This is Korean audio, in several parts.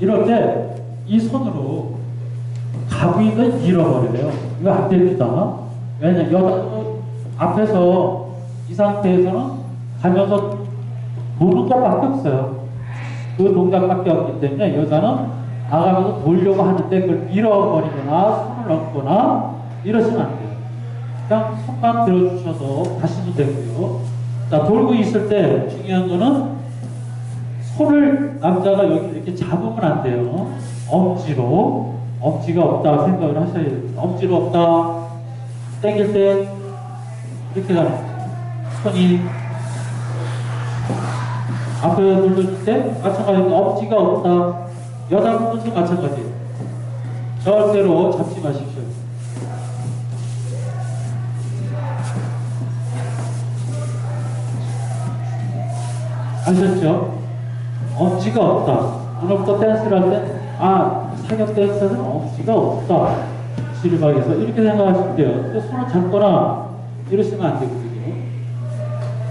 이럴 때 이 손으로 있는 잃어버려요. 이거 안 됩니다. 왜냐, 여자 앞에서 이 상태에서는 가면서 도는 것밖에 없어요. 그 동작밖에 없기 때문에 여자는 나가면서 돌려고 하는데 그걸 밀어버리거나 손을 넣거나 이러시면 안 돼요. 그냥 손만 들어주셔서 가시면 되고요. 자, 돌고 있을 때 중요한 거는 손을 남자가 여기 이렇게 잡으면 안 돼요. 엄지로. 엄지가 없다 생각을 하셔야 돼요. 엄지로 없다. 땡길 때 이렇게 가는. 손이 앞에 돌려줄 때 마찬가지로 엄지가 없다. 여자분도 마찬가지예요. 절대로 잡지 마십시오. 아셨죠? 엄지가 없다. 오늘부터 댄스를 할 때, 아, 사격 댄스는 엄지가 없다. 실박에서 이렇게 생각하시면 돼요. 근데 손을 잡거나 이러시면 안 되거든요.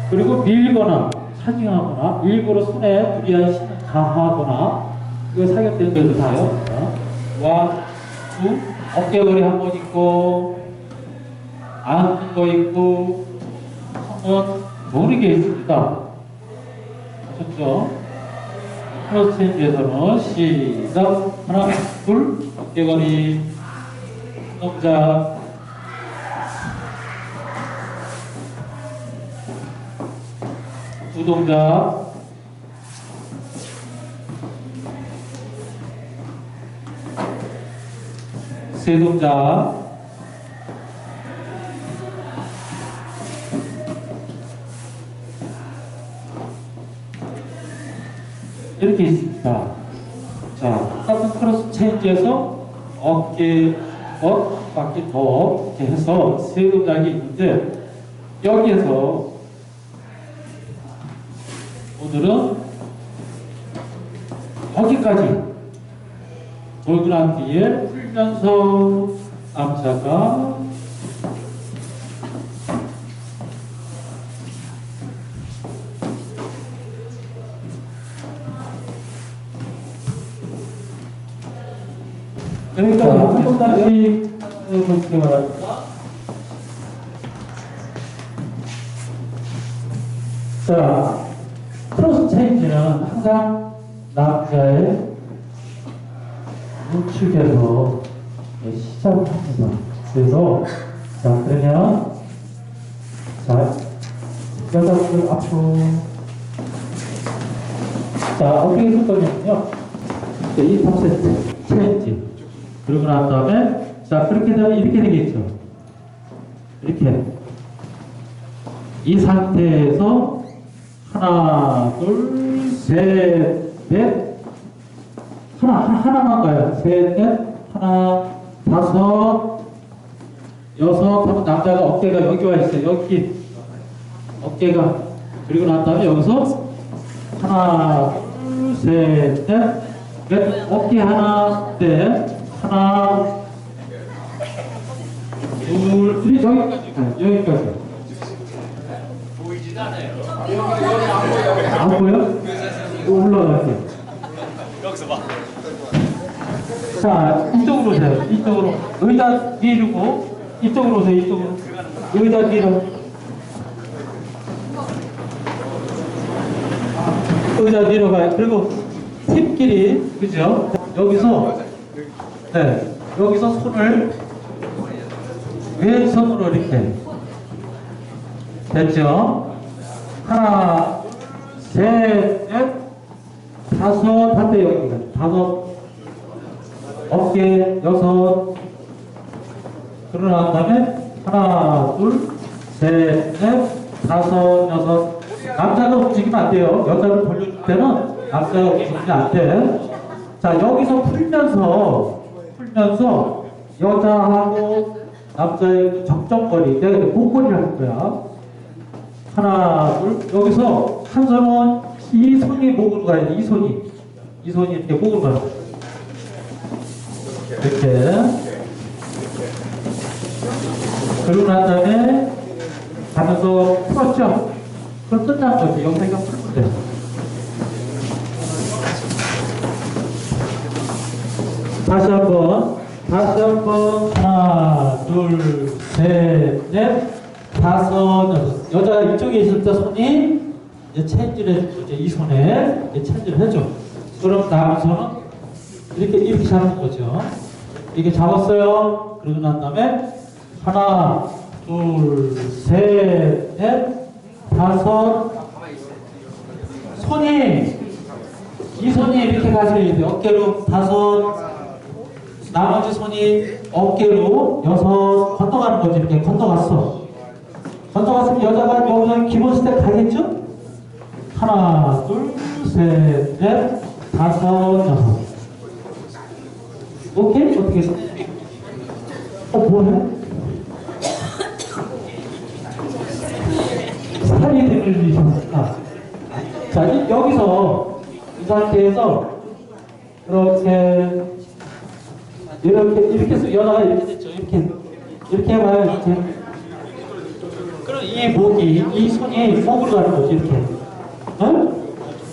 그리고 밀거나 사징하거나 일부러 손에 무리한 힘을 가하거나 이거 사격 댄스에서 다요. 와, 두, 어깨머리 한번 있고, 앉는 거 있고, 한번 도는 게 있습니다. 아셨죠? 크로스 체인지에서는 시작. 하나 둘. 어깨거리 동작 두 동작 세 동작 이렇게 있습니다. 자, 똑같은 크로스 체인지에서 어깨, 어, 바퀴 더 이렇게 해서 세 동작이 있는데 여기에서 오늘은 여기까지 돌고 난 뒤에 풀면서 남자가 그러니까 한 번씩 어떻게 말할까? 자, 크로스 체인지는 항상 남자의 우측에서 시작합니다. 그래서 자 그러면 자 여자분들 앞으로 자 어떻게 쓸 거냐면요. 이 3세트 체인지 그러고 난 다음에 자 그렇게 되면 이렇게 되겠죠. 이렇게. 이 상태에서 하나 둘셋넷. 하나, 하나 하나만 가요. 셋, 넷, 하나, 다섯, 여섯. 하면 남자가 어깨가 여기 와 있어요. 여기. 어깨가. 그리고 난 다음에 여기서 하나, 둘, 셋, 넷, 넷 어깨 하나, 넷, 하나, 둘, 셋 여기까지 가요. 여기까지. 보이진 않아요. 안 보여? 올라갈게요. 여기서 봐. 자, 이쪽으로 오세요. 이쪽으로. 의자 뒤로 이쪽으로 오세요. 이쪽으로. 의자 뒤로. 의자 뒤로 가요. 그리고 힙끼리, 그죠? 여기서, 네, 여기서 손을 왼손으로 이렇게. 됐죠? 하나, 셋, 넷, 다섯, 한대 여기가. 다섯, 어깨 여섯. 그러고 난 다음에 하나 둘 셋 넷. 다섯 여섯. 남자가 움직이면 안 돼요. 여자를 돌려줄 때는 남자가 움직이면 안 돼 자 여기서 풀면서 풀면서 여자하고 남자의 그 적정거리 내가 목걸이를 할 거야 하나 둘 여기서 한 손은 이 손이 목으로 가야 돼 이 손이 이 손이 이렇게 목으로 가야 돼 이렇게 그러고 난 다음에 가면서 풀었죠? 그럼 끝난 거지. 풀면 돼. 다시 한번 다시 한번 하나 둘셋넷. 다섯 여섯 여자 이쪽에 있을 때 손이 이제 해주고 이제 이 손에 체인지를 해줘. 그럼 다음 손은 이렇게 이렇게 잡는 거죠. 이렇게 잡았어요. 그러고 난 다음에 하나 둘셋넷. 다섯. 손이 이 손이 이렇게 가셔야 돼요. 어깨로 다섯, 나머지 손이 어깨로 여섯 건너가는 거지. 이렇게 건너갔어. 건너갔으면 여자가 여기서 기본 스텝 가겠죠? 하나, 둘, 셋, 넷, 다섯, 여섯. 오케이? 어떻게 했어? 어, 뭐해? 살이 들리셨다. 자, 이- 여기서 이 상태에서 이렇게 이렇게 이렇게 여자가 이렇게 됐죠. 이렇게 이렇게 해봐요. 이렇게. 그럼 이 목이 이 손이 목으로 가는 거지 이렇게. 응?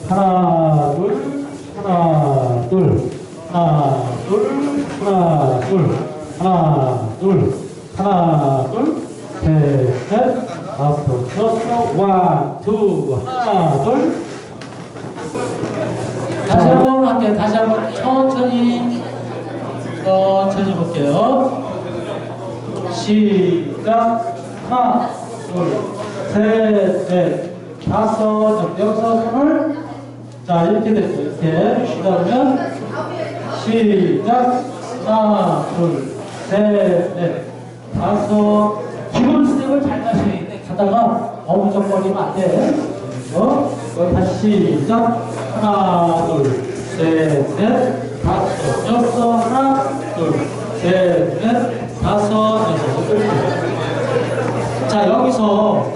하나 둘 하나 둘 하나 둘 하나 둘 하나 둘 하나 둘셋넷 다섯 여섯 원투 하나 둘 다시 한 번 할게요. 다시 한 번 천천히 천천히 볼게요. 시작. 하나, 둘, 셋, 넷, 다섯, 여섯 손을 자 이렇게 됐죠. 이렇게 시작하면 시작. 하나, 둘, 셋, 넷, 다섯. 기본 스텝을 잘 가셔야 돼. 가다가 어무적거리면 안 돼. 어? 다시 시작. 하나, 둘, 셋, 넷, 다섯, 여섯, 하나, 둘, 셋, 넷, 다섯, 여섯, 일곱. 자, 여기서,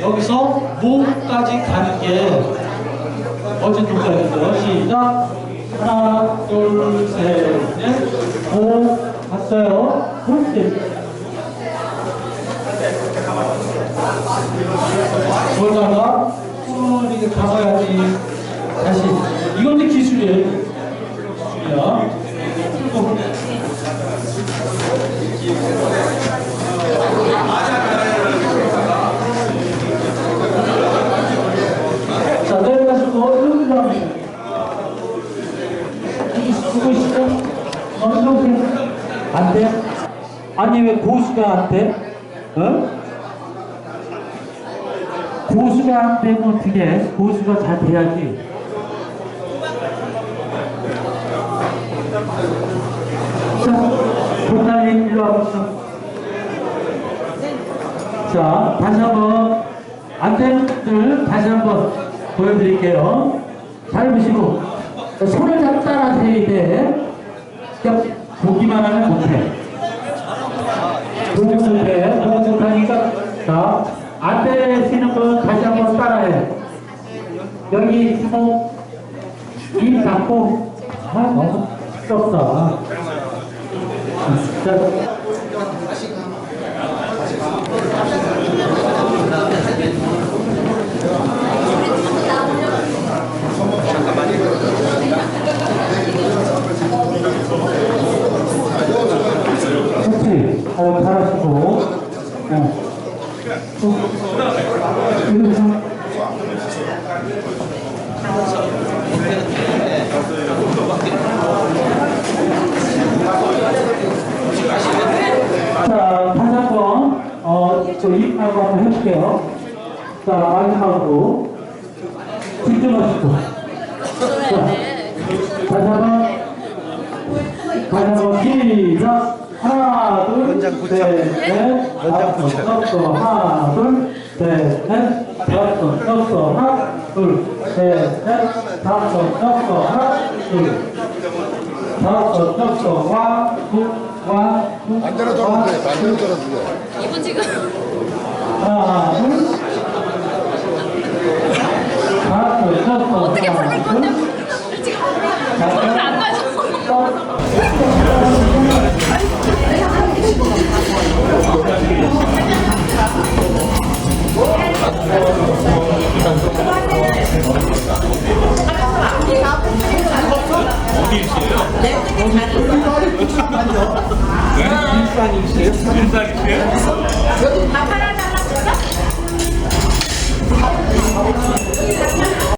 여기서 목까지 가는 게 어진 동작이죠. 시작. 하나, 둘, 셋, 넷, 오, 갔어요. 그렇지. 그러다가 쭉 이렇게 가봐야지. 다시. 이것도 기술이에요. 기술이야. 풀고. 자, 내려가지고 여기로 합니다. 여기 쓰고 있어? 어, 이렇게. 안 돼? 아니, 왜 고수가 안 돼? 어? 고수가 안 되면 어떻게 고수가 잘 돼야지. 자, 동날님 일로 와보시죠. 자, 다시 한번 안 되는 분들 다시 한번 보여드릴게요. 잘 보시고 손을 잡고 따라해야 돼. 그냥 보기만 하면 못해. 보고 못하니까 자, 안 되시는 분 다시 한번 따라해. 여기 손, 입 닫고 아 너무 시끄럽다. 자, 그렇지. 어, 잘하시고. 어. 어. 이러면서. 자, 다시 한 번, 어, 저 입하고 한번 해볼게요. 자, 마지막으로. 집중하시고. 자, 다시 한 번. 다시 한번 시작. 하나, 둘, 셋, 넷, 다섯, 여섯, 하나, 둘, 셋, 넷, 다섯, 여섯, 하나, 둘, 셋, 넷, 다섯, 여섯, 하나, 둘, 다섯, 여섯, 와, 둘, 와, 둘, 반대로 돼. 반대로 돼. 이분 지금 하나, 둘, 다섯, 여섯, 어떻게 둘, 건데 지금 손을 안 가져. 인사이시에요? 다 팔아달라고